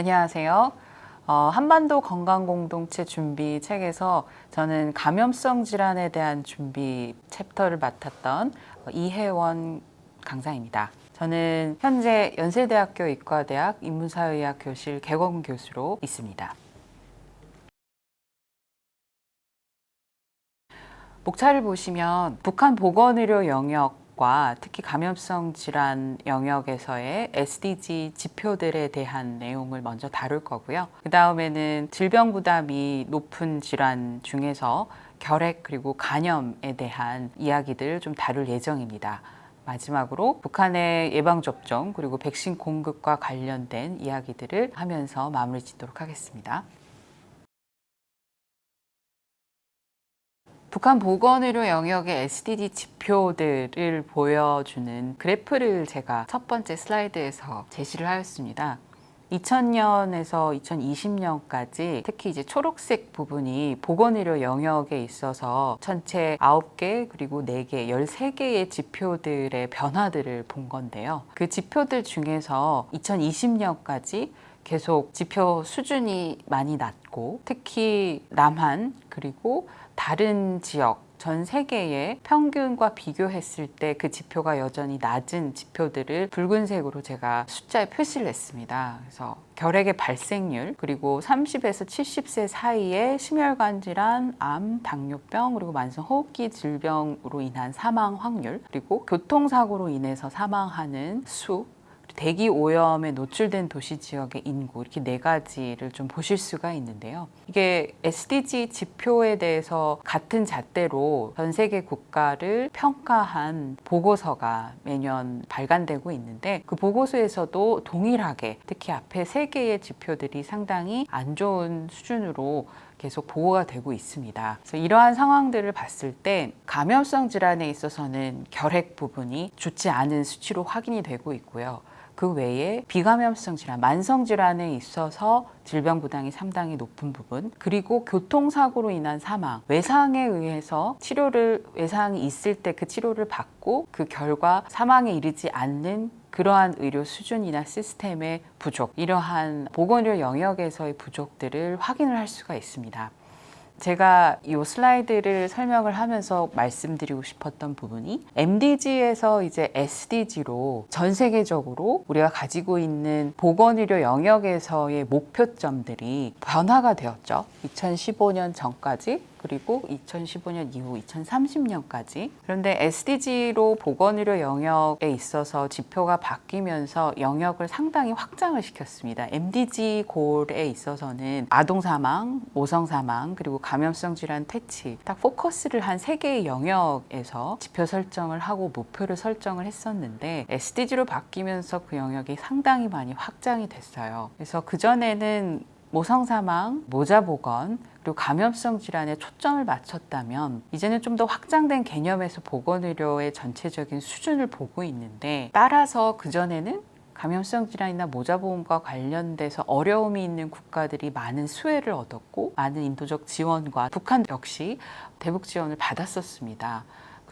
안녕하세요. 어, 한반도 건강공동체 준비 책에서 저는 감염성 질환에 대한 준비 챕터를 맡았던 이혜원 강사입니다. 저는 현재 연세대학교 의과대학 인문사회의학 교실 개건 교수로 있습니다. 목차를 보시면 북한 보건의료 영역 과 특히 감염성 질환 영역에서의 SDG 지표들에 대한 내용을 먼저 다룰 거고요. 그 다음에는 질병 부담이 높은 질환 중에서 결핵 그리고 간염에 대한 이야기들 좀 다룰 예정입니다. 마지막으로 북한의 예방접종 그리고 백신 공급과 관련된 이야기들을 하면서 마무리 짓도록 하겠습니다. 북한 보건의료 영역의 SDG 지표들을 보여주는 그래프를 제가 첫 번째 슬라이드에서 제시를 하였습니다. 2000년에서 2020년까지 특히 이제 초록색 부분이 보건의료 영역에 있어서 전체 9개 그리고 4개, 13개의 지표들의 변화들을 본 건데요. 그 지표들 중에서 2020년까지 계속 지표 수준이 많이 낮고 특히 남한 그리고 다른 지역 전 세계의 평균과 비교했을 때 그 지표가 여전히 낮은 지표들을 붉은색으로 제가 숫자에 표시를 했습니다. 그래서 결핵의 발생률 그리고 30에서 70세 사이의 심혈관 질환, 암, 당뇨병 그리고 만성 호흡기 질병으로 인한 사망 확률 그리고 교통사고로 인해서 사망하는 수 대기 오염에 노출된 도시 지역의 인구 이렇게 네 가지를 좀 보실 수가 있는데요. 이게 SDG 지표에 대해서 같은 잣대로 전 세계 국가를 평가한 보고서가 매년 발간되고 있는데 그 보고서에서도 동일하게 특히 앞에 세 개의 지표들이 상당히 안 좋은 수준으로 계속 보고가 되고 있습니다. 그래서 이러한 상황들을 봤을 때 감염성 질환에 있어서는 결핵 부분이 좋지 않은 수치로 확인이 되고 있고요. 그 외에 비감염성 질환, 만성 질환에 있어서 질병 부담이 상당히 높은 부분, 그리고 교통사고로 인한 사망, 외상에 의해서 치료를 외상이 있을 때 그 치료를 받고 그 결과 사망에 이르지 않는 그러한 의료 수준이나 시스템의 부족, 이러한 보건의료 영역에서의 부족들을 확인을 할 수가 있습니다. 제가 이 슬라이드를 설명을 하면서 말씀드리고 싶었던 부분이 MDG에서 이제 SDG로 전 세계적으로 우리가 가지고 있는 보건의료 영역에서의 목표점들이 변화가 되었죠. 2015년 전까지 그리고 2015년 이후 2030년까지 그런데 SDG로 보건의료 영역에 있어서 지표가 바뀌면서 영역을 상당히 확장을 시켰습니다. MDG 골에 있어서는 아동 사망, 모성 사망 그리고 감염성 질환 퇴치 딱 포커스를 한 세 개의 영역에서 지표 설정을 하고 목표를 설정을 했었는데 SDG로 바뀌면서 그 영역이 상당히 많이 확장이 됐어요. 그래서 그 전에는 모성 사망, 모자 보건 그리고 감염성 질환에 초점을 맞췄다면 이제는 좀 더 확장된 개념에서 보건의료의 전체적인 수준을 보고 있는데 따라서 그전에는 감염성 질환이나 모자보험과 관련돼서 어려움이 있는 국가들이 많은 수혜를 얻었고 많은 인도적 지원과 북한 역시 대북 지원을 받았었습니다.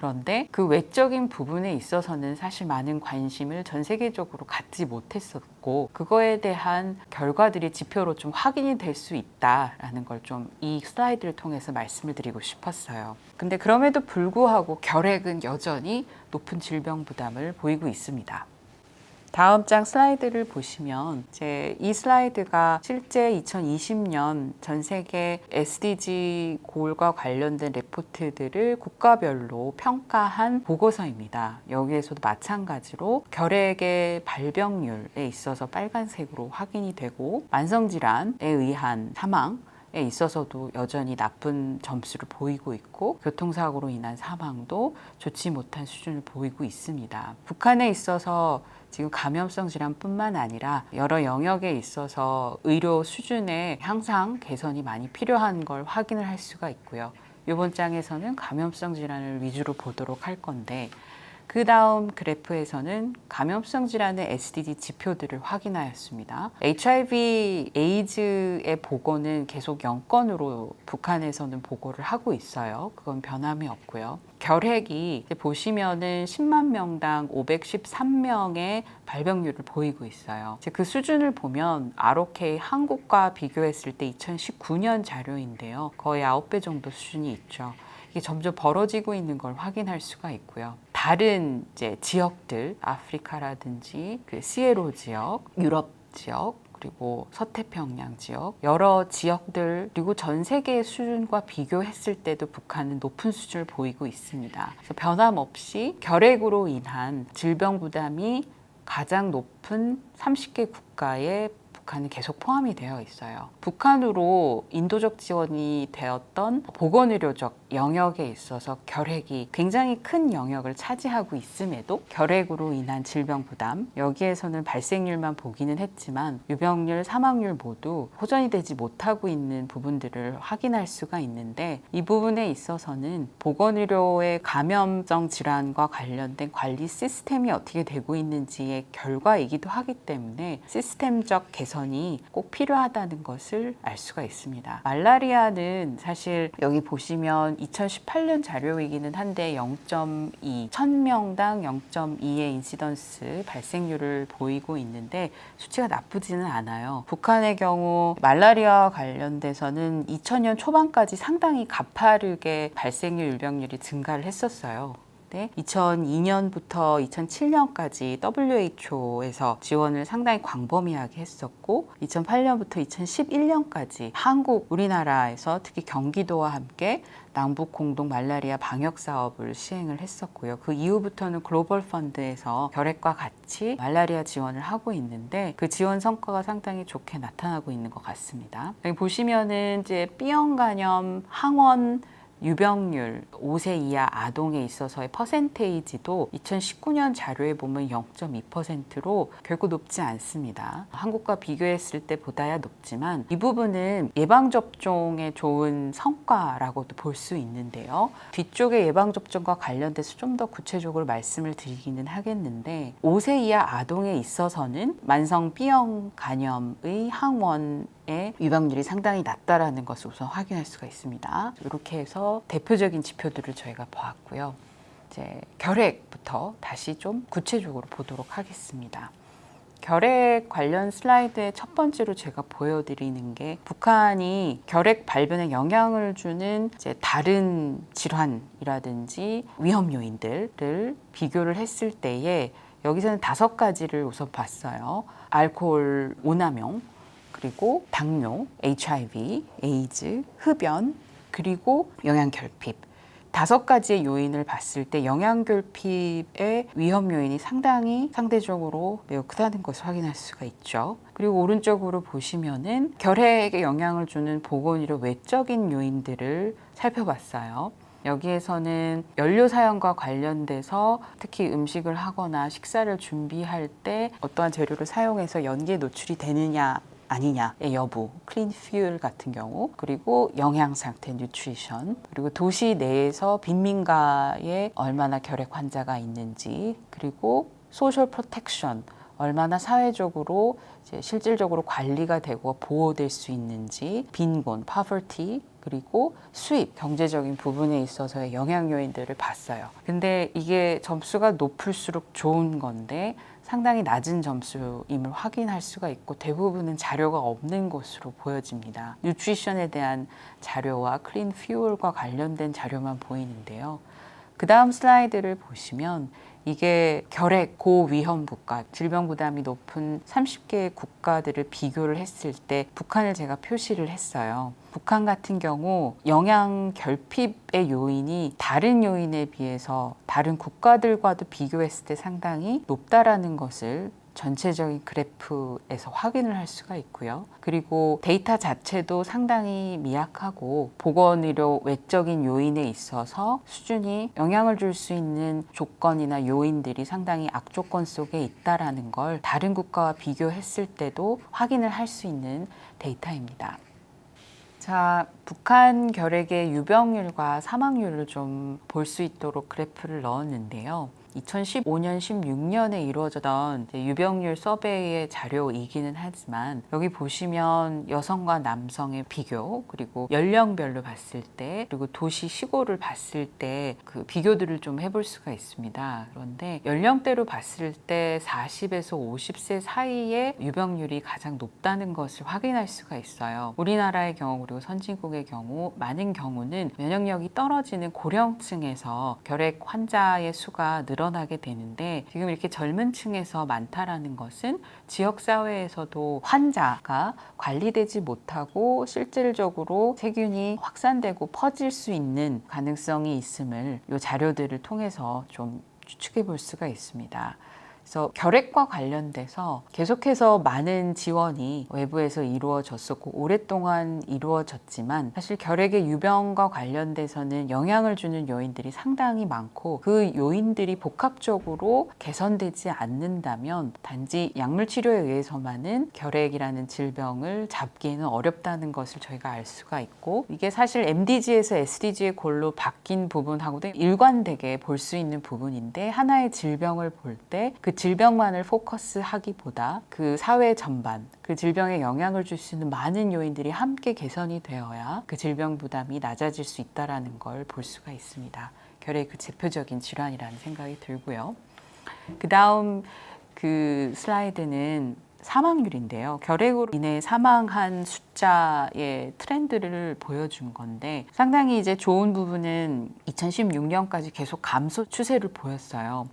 그런데 그 외적인 부분에 있어서는 사실 많은 관심을 전 세계적으로 갖지 못했었고 그거에 대한 결과들이 지표로 좀 확인이 될 수 있다라는 걸 좀 이 슬라이드를 통해서 말씀을 드리고 싶었어요. 근데 그럼에도 불구하고 결핵은 여전히 높은 질병 부담을 보이고 있습니다. 다음 장 슬라이드를 보시면 이제 이 슬라이드가 실제 2020년 전 세계 SDG 골과 관련된 레포트들을 국가별로 평가한 보고서입니다. 여기에서도 마찬가지로 결핵의 발병률에 있어서 빨간색으로 확인이 되고 만성 질환에 의한 사망 에 있어서도 여전히 나쁜 점수를 보이고 있고 교통사고로 인한 사망도 좋지 못한 수준을 보이고 있습니다. 북한에 있어서 지금 감염성 질환뿐만 아니라 여러 영역에 있어서 의료 수준에 항상 개선이 많이 필요한 걸 확인을 할 수가 있고요. 이번 장에서는 감염성 질환을 위주로 보도록 할 건데 그 다음 그래프에서는 감염성 질환의 SDD 지표들을 확인하였습니다. HIV, 에이즈의 보고는 계속 영건으로 북한에서는 보고를 하고 있어요. 그건 변함이 없고요. 결핵이 보시면은 10만 명당 513명의 발병률을 보이고 있어요. 그 수준을 보면 ROK 한국과 비교했을 때 2019년 자료인데요. 거의 9배 정도 수준이 있죠. 이게 점점 벌어지고 있는 걸 확인할 수가 있고요. 다른 이제 지역들, 아프리카라든지 그 시에로 지역, 유럽 지역, 그리고 서태평양 지역 여러 지역들 그리고 전 세계 수준과 비교했을 때도 북한은 높은 수준을 보이고 있습니다. 그래서 변함없이 결핵으로 인한 질병 부담이 가장 높은 30개 국가에 북한은 계속 포함이 되어 있어요. 북한으로 인도적 지원이 되었던 보건의료적 영역에 있어서 결핵이 굉장히 큰 영역을 차지하고 있음에도 결핵으로 인한 질병 부담 여기에서는 발생률만 보기는 했지만 유병률, 사망률 모두 호전이 되지 못하고 있는 부분들을 확인할 수가 있는데 이 부분에 있어서는 보건의료의 감염성 질환과 관련된 관리 시스템이 어떻게 되고 있는지의 결과이기도 하기 때문에 시스템적 개선 이 꼭 필요하다는 것을 알 수가 있습니다. 말라리아는 사실 여기 보시면 2018년 자료이기는 한데 0.2, 1000명당 0.2의 인시던스 발생률을 보이고 있는데 수치가 나쁘지는 않아요. 북한의 경우 말라리아 관련돼서는 2000년 초반까지 상당히 가파르게 발생률 유병률이 증가를 했었어요. 때 2002년부터 2007년까지 WHO에서 지원을 상당히 광범위하게 했었고 2008년부터 2011년까지 한국 우리나라에서 특히 경기도와 함께 남북 공동 말라리아 방역 사업을 시행을 했었고요. 그 이후부터는 글로벌 펀드에서 결핵과 같이 말라리아 지원을 하고 있는데 그 지원 성과가 상당히 좋게 나타나고 있는 것 같습니다. 보시면은 이제 B형 간염, 항원 유병률 5세 이하 아동에 있어서의 퍼센테이지도 2019년 자료에 보면 0.2%로 결코 높지 않습니다. 한국과 비교했을 때 보다야 높지만 이 부분은 예방접종에 좋은 성과라고도 볼 수 있는데요. 뒤쪽에 예방접종과 관련돼서 좀 더 구체적으로 말씀을 드리기는 하겠는데 5세 이하 아동에 있어서는 만성 B형 간염의 항원 의 유병률이 상당히 낮다라는 것을 우선 확인할 수가 있습니다. 이렇게 해서 대표적인 지표들을 저희가 보았고요. 이제 결핵부터 다시 좀 구체적으로 보도록 하겠습니다. 결핵 관련 슬라이드의 첫 번째로 제가 보여드리는 게 북한이 결핵 발병에 영향을 주는 이제 다른 질환이라든지 위험 요인들을 비교를 했을 때에 여기서는 다섯 가지를 우선 봤어요. 알코올 오남용, 그리고 당뇨, HIV, 에이즈, 흡연, 그리고 영양결핍. 다섯 가지의 요인을 봤을 때 영양결핍의 위험 요인이 상당히 상대적으로 매우 크다는 것을 확인할 수가 있죠. 그리고 오른쪽으로 보시면은 결핵에 영향을 주는 보건의료 외적인 요인들을 살펴봤어요. 여기에서는 연료 사용과 관련돼서 특히 음식을 하거나 식사를 준비할 때 어떠한 재료를 사용해서 연기에 노출이 되느냐 아니냐의 여부, 클린 퓨얼 같은 경우, 그리고 영양 상태, 뉴트리션, 그리고 도시 내에서 빈민가에 얼마나 결핵 환자가 있는지, 그리고 소셜 프로텍션, 얼마나 사회적으로 이제 실질적으로 관리가 되고 보호될 수 있는지, 빈곤, poverty, 그리고 수입, 경제적인 부분에 있어서의 영향 요인들을 봤어요. 근데 이게 점수가 높을수록 좋은 건데 상당히 낮은 점수임을 확인할 수가 있고 대부분은 자료가 없는 것으로 보여집니다. 뉴트리션에 대한 자료와 클린 퓨얼과 관련된 자료만 보이는데요. 그 다음 슬라이드를 보시면 이게 결핵 고위험 국가, 질병 부담이 높은 30개의 국가들을 비교를 했을 때 북한을 제가 표시를 했어요. 북한 같은 경우 영양 결핍의 요인이 다른 요인에 비해서 다른 국가들과도 비교했을 때 상당히 높다라는 것을 전체적인 그래프에서 확인을 할 수가 있고요. 그리고 데이터 자체도 상당히 미약하고 보건의료 외적인 요인에 있어서 수준이 영향을 줄 수 있는 조건이나 요인들이 상당히 악조건 속에 있다라는 걸 다른 국가와 비교했을 때도 확인을 할 수 있는 데이터입니다. 자, 북한 결핵의 유병률과 사망률을 좀 볼 수 있도록 그래프를 넣었는데요. 2015년, 16년에 이루어졌던 유병률 서베이의 자료이기는 하지만 여기 보시면 여성과 남성의 비교 그리고 연령별로 봤을 때 그리고 도시 시골을 봤을 때 그 비교들을 좀 해볼 수가 있습니다. 그런데 연령대로 봤을 때 40에서 50세 사이에 유병률이 가장 높다는 것을 확인할 수가 있어요. 우리나라의 경우 그리고 선진국의 경우 많은 경우는 면역력이 떨어지는 고령층에서 결핵 환자의 수가 늘어나게 되는데 지금 이렇게 젊은 층에서 많다라는 것은 지역 사회에서도 환자가 관리되지 못하고 실질적으로 세균이 확산되고 퍼질 수 있는 가능성이 있음을 이 자료들을 통해서 좀 추측해 볼 수가 있습니다. 그래서 결핵과 관련돼서 계속해서 많은 지원이 외부에서 이루어졌었고 오랫동안 이루어졌지만 사실 결핵의 유병과 관련돼서는 영향을 주는 요인들이 상당히 많고 그 요인들이 복합적으로 개선되지 않는다면 단지 약물 치료에 의해서만은 결핵이라는 질병을 잡기에는 어렵다는 것을 저희가 알 수가 있고 이게 사실 MDG에서 SDG의 골로 바뀐 부분하고도 일관되게 볼 수 있는 부분인데 하나의 질병을 볼 때 그 질병만을 포커스하기보다 그 사회 전반 그 질병에 영향을 줄 수 있는 많은 요인들이 함께 개선이 되어야 그 질병 부담이 낮아질 수 있다라는 걸 볼 수가 있습니다. 결핵 그 대표적인 질환이라는 생각이 들고요. 그 다음 그 슬라이드는 사망률인데요. 결핵으로 인해 사망한 숫자의 트렌드를 보여준 건데 상당히 이제 좋은 부분은 2016년까지 계속 감소 추세를 보였어요.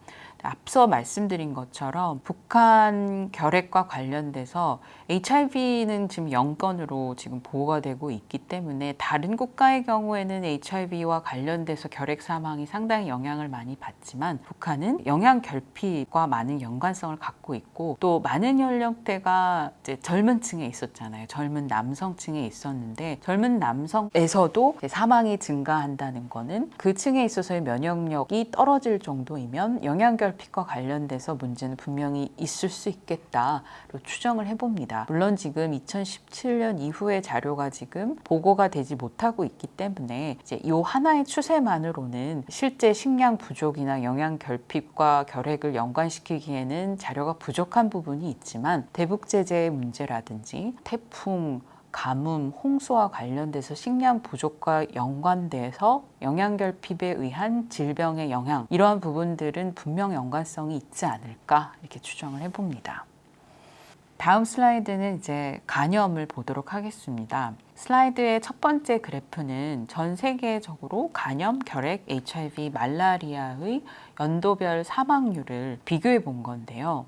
앞서 말씀드린 것처럼 북한 결핵과 관련돼서 HIV는 지금 영건으로 지금 보호가 되고 있기 때문에 다른 국가의 경우에는 HIV와 관련돼서 결핵 사망이 상당히 영향을 많이 받지만 북한은 영양 결핍과 많은 연관성을 갖고 있고 또 많은 연령 대가 이제 젊은 층에 있었잖아요. 젊은 남성층에 있었는데 젊은 남성에서도 사망이 증가한다는 거는 그 층에 있어서의 면역력이 떨어질 정도이면 영양 결핍과 관련돼서 문제는 분명히 있을 수 있겠다로 추정을 해봅니다. 물론 지금 2017년 이후의 자료가 지금 보고가 되지 못하고 있기 때문에 이제 이 하나의 추세만으로는 실제 식량 부족이나 영양 결핍과 결핵을 연관시키기에는 자료가 부족한 부분이 있지만 대북 제재의 문제라든지 태풍 가뭄, 홍수와 관련돼서 식량 부족과 연관돼서 영양결핍에 의한 질병의 영향 이러한 부분들은 분명 연관성이 있지 않을까 이렇게 추정을 해봅니다. 다음 슬라이드는 이제 간염을 보도록 하겠습니다. 슬라이드의 첫 번째 그래프는 전 세계적으로 간염, 결핵, HIV, 말라리아의 연도별 사망률을 비교해 본 건데요.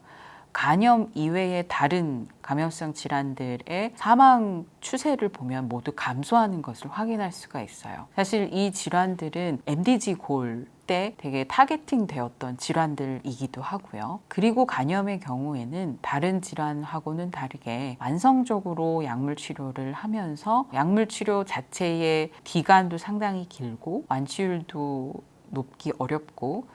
간염 이외의 다른 감염성 질환들의 사망 추세를 보면 모두 감소하는 것을 확인할 수가 있어요. 사실 이 질환들은 MDG 골 때 되게 타겟팅 되었던 질환들이기도 하고요. 그리고 간염의 경우에는 다른 질환하고는 다르게 만성적으로 약물 치료를 하면서 약물 치료 자체의 기간도 상당히 길고 완치율도 높기 어렵고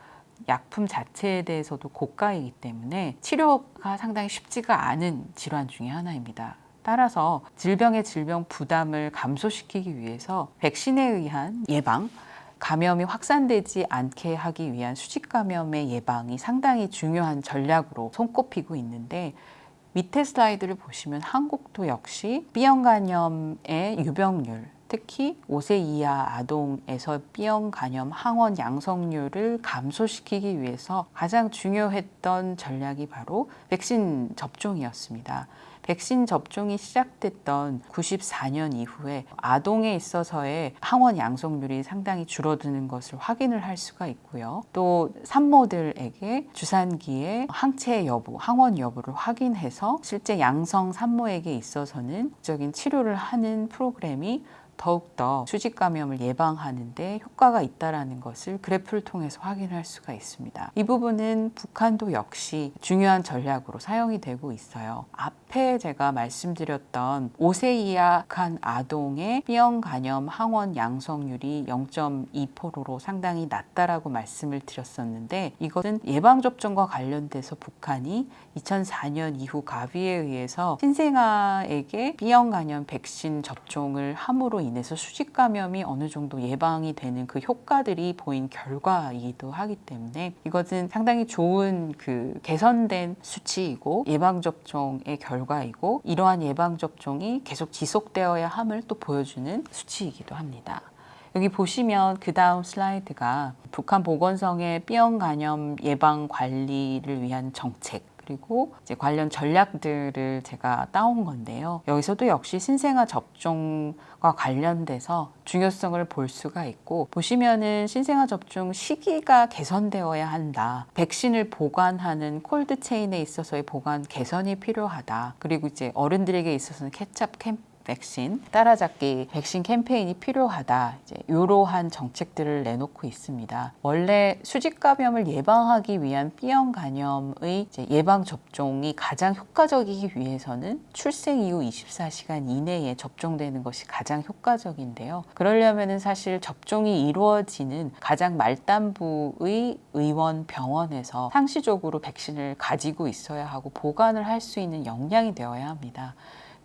약품 자체에 대해서도 고가이기 때문에 치료가 상당히 쉽지가 않은 질환 중의 하나입니다. 따라서 질병의 질병 부담을 감소시키기 위해서 백신에 의한 예방, 감염이 확산되지 않게 하기 위한 수직 감염의 예방이 상당히 중요한 전략으로 손꼽히고 있는데 밑에 슬라이드를 보시면 한국도 역시 B형 간염의 유병률 특히 5세 이하 아동에서 B형 간염 항원 양성률을 감소시키기 위해서 가장 중요했던 전략이 바로 백신 접종이었습니다. 백신 접종이 시작됐던 94년 이후에 아동에 있어서의 항원 양성률이 상당히 줄어드는 것을 확인을 할 수가 있고요. 또 산모들에게 주산기의 항체 여부, 항원 여부를 확인해서 실제 양성 산모에게 있어서는 적인 치료를 하는 프로그램이 더욱더 수직 감염을 예방하는데 효과가 있다라는 것을 그래프를 통해서 확인할 수가 있습니다. 이 부분은 북한도 역시 중요한 전략으로 사용이 되고 있어요. 앞에 제가 말씀드렸던 5세 이하한 아동의 B형 간염 항원 양성률이 0.2%로 상당히 낮다라고 말씀을 드렸었는데 이것은 예방 접종과 관련돼서 북한이 2004년 이후 가비에 의해서 신생아에게 B형 간염 백신 접종을 함으로 인해 인해서 수직 감염이 어느 정도 예방이 되는 그 효과들이 보인 결과이기도 하기 때문에 이것은 상당히 좋은 그 개선된 수치이고 예방 접종의 결과이고 이러한 예방 접종이 계속 지속되어야 함을 또 보여주는 수치이기도 합니다. 여기 보시면 그 다음 슬라이드가 북한 보건성의 B형 간염 예방 관리를 위한 정책 그리고 이제 관련 전략들을 제가 따온 건데요. 여기서도 역시 신생아 접종과 관련돼서 중요성을 볼 수가 있고 보시면은 신생아 접종 시기가 개선되어야 한다. 백신을 보관하는 콜드 체인에 있어서의 보관 개선이 필요하다. 그리고 이제 어른들에게 있어서는 케찹 캠 백신 따라잡기 백신 캠페인이 필요하다. 이제 이러한 정책들을 내놓고 있습니다. 원래 수직 감염을 예방하기 위한 B형 간염의 예방 접종이 가장 효과적이기 위해서는 출생 이후 24시간 이내에 접종되는 것이 가장 효과적인데요. 그러려면은 사실 접종이 이루어지는 가장 말단부의 의원 병원에서 상시적으로 백신을 가지고 있어야 하고 보관을 할 수 있는 역량이 되어야 합니다.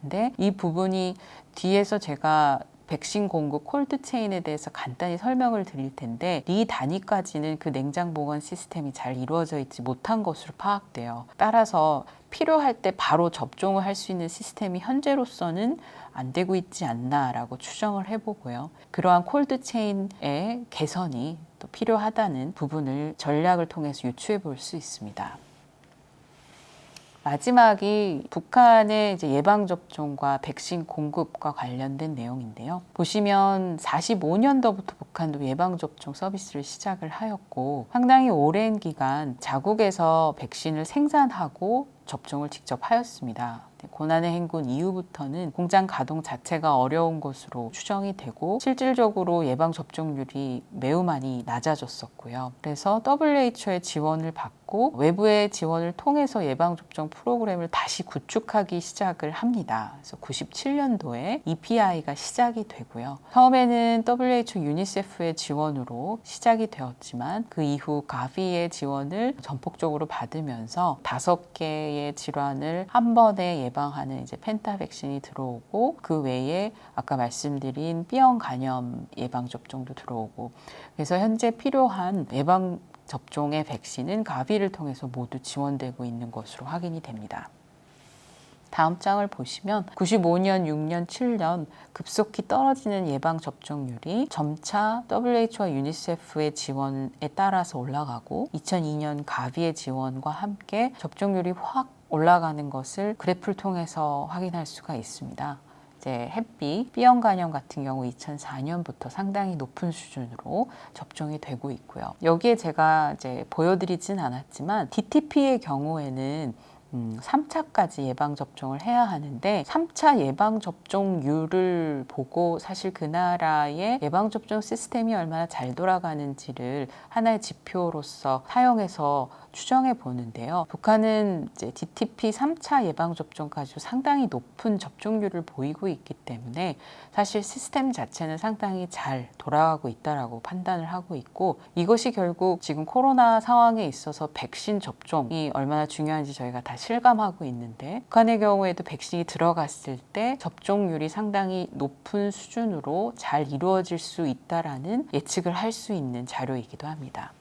근데 이 부분이 뒤에서 제가 백신 공급 콜드 체인에 대해서 간단히 설명을 드릴 텐데 이 단위까지는 그 냉장 보관 시스템이 잘 이루어져 있지 못한 것으로 파악돼요. 따라서 필요할 때 바로 접종을 할 수 있는 시스템이 현재로서는 안 되고 있지 않나라고 추정을 해보고요. 그러한 콜드 체인의 개선이 또 필요하다는 부분을 전략을 통해서 유추해 볼 수 있습니다. 마지막이 북한의 이제 예방 접종과 백신 공급과 관련된 내용인데요. 보시면 45년도부터 북한도 예방 접종 서비스를 시작을 하였고 상당히 오랜 기간 자국에서 백신을 생산하고 접종을 직접 하였습니다. 네, 고난의 행군 이후부터는 공장 가동 자체가 어려운 것으로 추정이 되고 실질적으로 예방 접종률이 매우 많이 낮아졌었고요. 그래서 WHO의 지원을 받고 외부의 지원을 통해서 예방 접종 프로그램을 다시 구축하기 시작을 합니다. 그래서 97년도에 EPI가 시작이 되고요. 처음에는 WHO 유니세프의 지원으로 시작이 되었지만 그 이후 가비의 지원을 전폭적으로 받으면서 다섯 개의 질환을 한 번에 예방하는 이제 펜타 백신이 들어오고 그 외에 아까 말씀드린 B형 간염 예방 접종도 들어오고 그래서 현재 필요한 예방 접종의 백신은 가비를 통해서 모두 지원되고 있는 것으로 확인이 됩니다. 다음 장을 보시면 95년, 6년, 7년 급속히 떨어지는 예방 접종률이 점차 WHO와 유니세프의 지원에 따라서 올라가고 2002년 가비의 지원과 함께 접종률이 확 올라가는 것을 그래프를 통해서 확인할 수가 있습니다. 이제 햇비, B형 간염 같은 경우 2004년부터 상당히 높은 수준으로 접종이 되고 있고요. 여기에 제가 이제 보여드리진 않았지만 DTP의 경우에는 음, 3차까지 예방접종을 해야 하는데 3차 예방접종률을 보고 사실 그 나라의 예방접종 시스템이 얼마나 잘 돌아가는지를 하나의 지표로서 사용해서 추정해 보는데요. 북한은 이제 DTP 3차 예방접종까지도 상당히 높은 접종률을 보이고 있기 때문에 사실 시스템 자체는 상당히 잘 돌아가고 있다라고 판단을 하고 있고 이것이 결국 지금 코로나 상황에 있어서 백신 접종이 얼마나 중요한지 저희가 다 실감하고 있는데 북한의 경우에도 백신이 들어갔을 때 접종률이 상당히 높은 수준으로 잘 이루어질 수 있다라는 예측을 할 수 있는 자료이기도 합니다.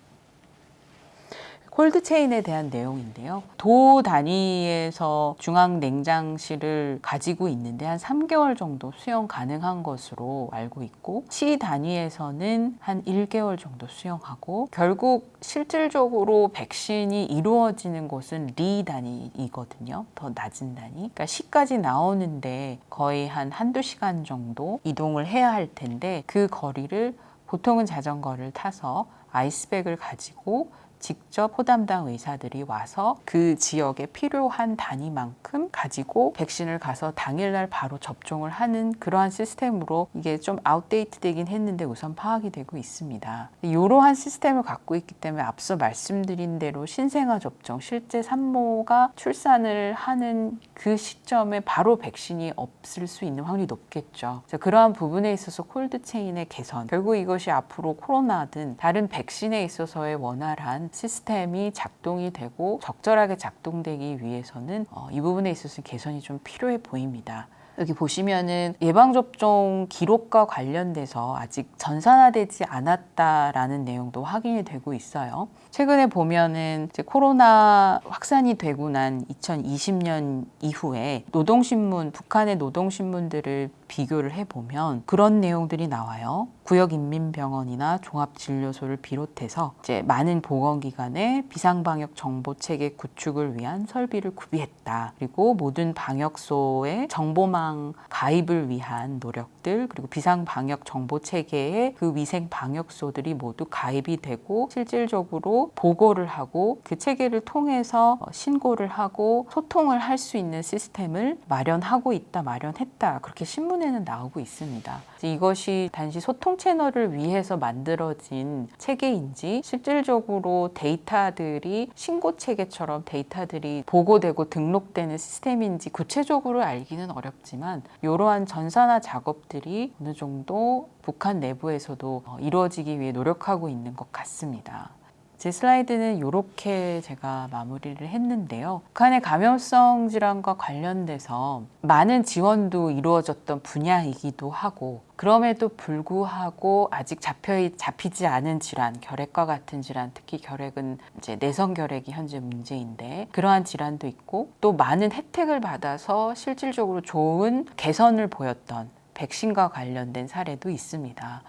콜드체인에 대한 내용인데요. 도 단위에서 중앙 냉장실을 가지고 있는데 한 3개월 정도 수용 가능한 것으로 알고 있고 시 단위에서는 한 1개월 정도 수용하고 결국 실질적으로 백신이 이루어지는 곳은 리 단위이거든요. 더 낮은 단위. 그러니까 시까지 나오는데 거의 한 한두 시간 정도 이동을 해야 할 텐데 그 거리를 보통은 자전거를 타서 아이스백을 가지고 직접 호담당 의사들이 와서 그 지역에 필요한 단위만큼 가지고 백신을 가서 당일날 바로 접종을 하는 그러한 시스템으로 이게 좀 아웃데이트 되긴 했는데 우선 파악이 되고 있습니다. 이러한 시스템을 갖고 있기 때문에 앞서 말씀드린 대로 신생아 접종, 실제 산모가 출산을 하는 그 시점에 바로 백신이 없을 수 있는 확률이 높겠죠. 그러한 부분에 있어서 콜드체인의 개선, 결국 이것이 앞으로 코로나든 다른 백신에 있어서의 원활한 시스템이 작동이 되고 적절하게 작동되기 위해서는 어, 이 부분에 있어서 개선이 좀 필요해 보입니다. 여기 보시면은 예방접종 기록과 관련돼서 아직 전산화되지 않았다라는 내용도 확인이 되고 있어요. 최근에 보면은 이제 코로나 확산이 되고 난 2020년 이후에 노동신문, 북한의 노동신문들을 비교를 해보면 그런 내용들이 나와요. 구역인민병원이나 종합진료소를 비롯해서 이제 많은 보건기관에 비상방역 정보체계 구축을 위한 설비를 구비했다. 그리고 모든 방역소의 정보망 가입을 위한 노력들 그리고 비상방역 정보체계에 그 위생 방역소들이 모두 가입이 되고 실질적으로 보고를 하고 그 체계를 통해서 어, 신고를 하고 소통을 할 수 있는 시스템을 마련하고 있다, 마련했다. 그렇게 신문에는 나오고 있습니다. 이것이 단지 소통 채널을 위해서 만들어진 체계인지 실질적으로 데이터들이 신고 체계처럼 데이터들이 보고되고 등록되는 시스템인지 구체적으로 알기는 어렵지만 이러한 전산화 작업들이 어느 정도 북한 내부에서도 어, 이루어지기 위해 노력하고 있는 것 같습니다. 제 슬라이드는 이렇게 제가 마무리를 했는데요. 북한의 감염성 질환과 관련돼서 많은 지원도 이루어졌던 분야이기도 하고 그럼에도 불구하고 아직 잡혀 잡히지 않은 질환, 결핵과 같은 질환, 특히 결핵은 이제 내성 결핵이 현재 문제인데 그러한 질환도 있고 또 많은 혜택을 받아서 실질적으로 좋은 개선을 보였던 백신과 관련된 사례도 있습니다.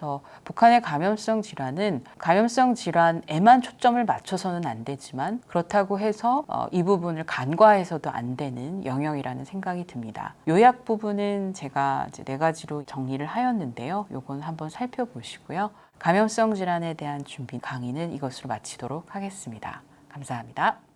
북한의 감염성 질환은 감염성 질환에만 초점을 맞춰서는 안 되지만 그렇다고 해서 어, 이 부분을 간과해서도 안 되는 영역이라는 생각이 듭니다. 요약 부분은 제가 네 가지로 정리를 하였는데요. 요건 한번 살펴보시고요. 감염성 질환에 대한 준비 강의는 이것으로 마치도록 하겠습니다. 감사합니다.